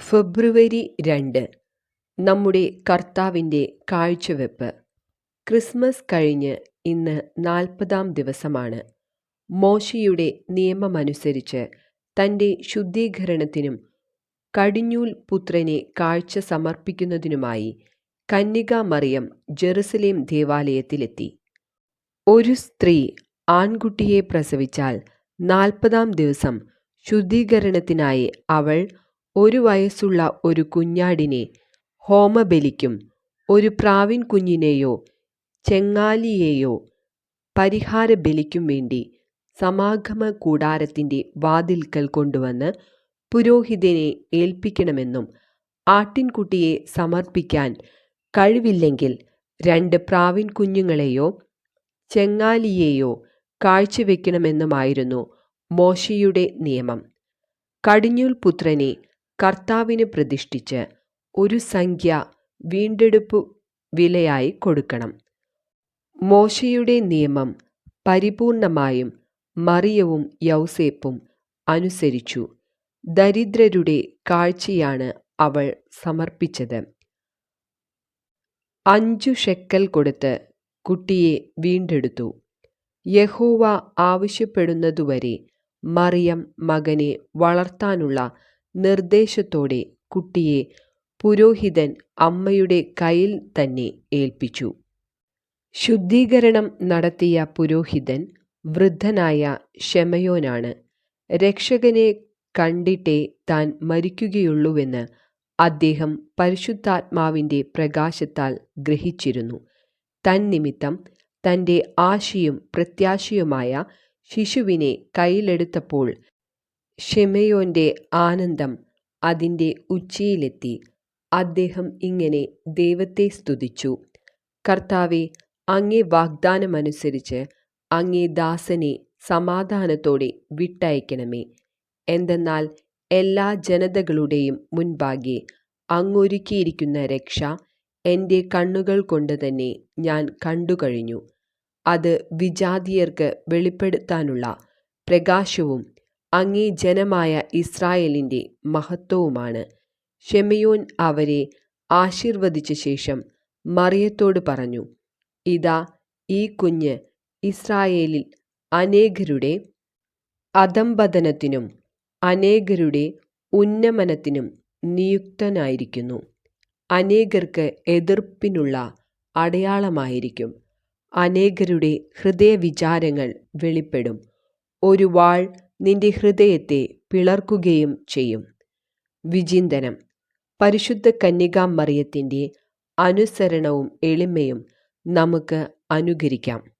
ഫെബ്രുവരി രണ്ട് നമ്മുടെ കർത്താവിന്റെ കാഴ്ചവെപ്പ്. ക്രിസ്മസ് കഴിഞ്ഞ് ഇന്ന് നാൽപ്പതാം ദിവസമാണ്. മോശയുടെ നിയമമനുസരിച്ച് തന്റെ ശുദ്ധീകരണത്തിനും കടിഞ്ഞൂൽ പുത്രനെ കാഴ്ച സമർപ്പിക്കുന്നതിനുമായി കന്യകാമറിയം ജെറുസലേം ദേവാലയത്തിലെത്തി. ഒരു സ്ത്രീ ആൺകുട്ടിയെ പ്രസവിച്ചാൽ നാൽപ്പതാം ദിവസം ശുദ്ധീകരണത്തിനായി അവൾ ഒരു വയസ്സുള്ള ഒരു കുഞ്ഞാടിനെ ഹോമബലിക്കും ഒരു പ്രാവിൻ കുഞ്ഞിനെയോ ചെങ്ങാലിയെയോ പരിഹാരബലിക്കും വേണ്ടി സമാഗമ കൂടാരത്തിന്റെ വാതിൽക്കൽ കൊണ്ടുവന്ന് പുരോഹിതനെ ഏൽപ്പിക്കണമെന്നും ആട്ടിൻകുട്ടിയെ സമർപ്പിക്കാൻ കഴിവില്ലെങ്കിൽ രണ്ട് പ്രാവിൻ കുഞ്ഞുങ്ങളെയോ ചെങ്ങാലിയെയോ കാഴ്ചവെക്കണമെന്നുമായിരുന്നു മോശയുടെ നിയമം. കടിഞ്ഞൂൽ പുത്രനെ കർത്താവിന് പ്രതിഷ്ഠിച്ച് ഒരു സംഖ്യ വീണ്ടെടുപ്പു വിലയായി കൊടുക്കണം. മോശയുടെ നിയമം പരിപൂർണമായും മറിയവും യൗസേപ്പും അനുസരിച്ചു. ദരിദ്രരുടെ കാഴ്ചയാണ് അവൾ സമർപ്പിച്ചത്. അഞ്ചു ഷെക്കൽ കൊടുത്ത് കുട്ടിയെ വീണ്ടെടുത്തു. യഹോവ ആവശ്യപ്പെടുന്നതുവരെ മറിയം മകനെ വളർത്താനുള്ള നിർദ്ദേശത്തോടെ കുട്ടിയെ പുരോഹിതൻ അമ്മയുടെ കയ്യിൽ തന്നെ ഏൽപ്പിച്ചു. ശുദ്ധീകരണം നടത്തിയ പുരോഹിതൻ വൃദ്ധനായ ഷെമയോനാണ് രക്ഷകനെ കണ്ടിട്ടേ താൻ മരിക്കുകയുള്ളൂവെന്ന് അദ്ദേഹം പരിശുദ്ധാത്മാവിന്റെ പ്രകാശത്താൽ ഗ്രഹിച്ചിരുന്നു. തന്നിമിത്തം തന്റെ ആശയും പ്രത്യാശയുമായ ശിശുവിനെ കയ്യിലെടുത്തപ്പോൾ ഷെമയോന്റെ ആനന്ദം അതിന്റെ ഉച്ചിയിലെത്തി. അദ്ദേഹം ഇങ്ങനെ ദൈവത്തെ സ്തുതിച്ചു. കർത്താവെ അങ്ങേ വാഗ്ദാനമനുസരിച്ച് അങ്ങേ ദാസനെ സമാധാനത്തോടെ വിട്ടയക്കണമേ. എന്തെന്നാൽ എല്ലാ ജനതകളുടെയും മുൻപാകെ അങ്ങൊരുക്കിയിരിക്കുന്ന രക്ഷ എന്റെ കണ്ണുകൾ കൊണ്ട് തന്നെ ഞാൻ കണ്ടുകഴിഞ്ഞു. അത് വിജാതിയർക്ക് വെളിപ്പെടുത്താനുള്ള പ്രകാശവും അങ്ങേ ജനമായ ഇസ്രായേലിന്റെ മഹത്വവുമാണ്. ഷെമയോൻ അവരെ ആശീർവദിച്ച ശേഷം മറിയത്തോട് പറഞ്ഞു ഇതാ ഈ കുഞ്ഞ് ഇസ്രായേലിൽ അനേകരുടെ അധംപതനത്തിനും അനേകരുടെ ഉന്നമനത്തിനും നിയുക്തനായിരിക്കുന്നു. അനേകർക്ക് എതിർപ്പിനുള്ള അടയാളമായിരിക്കും. അനേകരുടെ ഹൃദയവിചാരങ്ങൾ വെളിപ്പെടും. ഒരു വാൾ നിന്റെ ഹൃദയത്തെ പിളർക്കുകയും ചെയ്യും. വിചിന്തനം. പരിശുദ്ധ കന്യകാമറിയത്തിന്റെ അനുസരണവും എളിമയും നമുക്ക് അനുകരിക്കാം.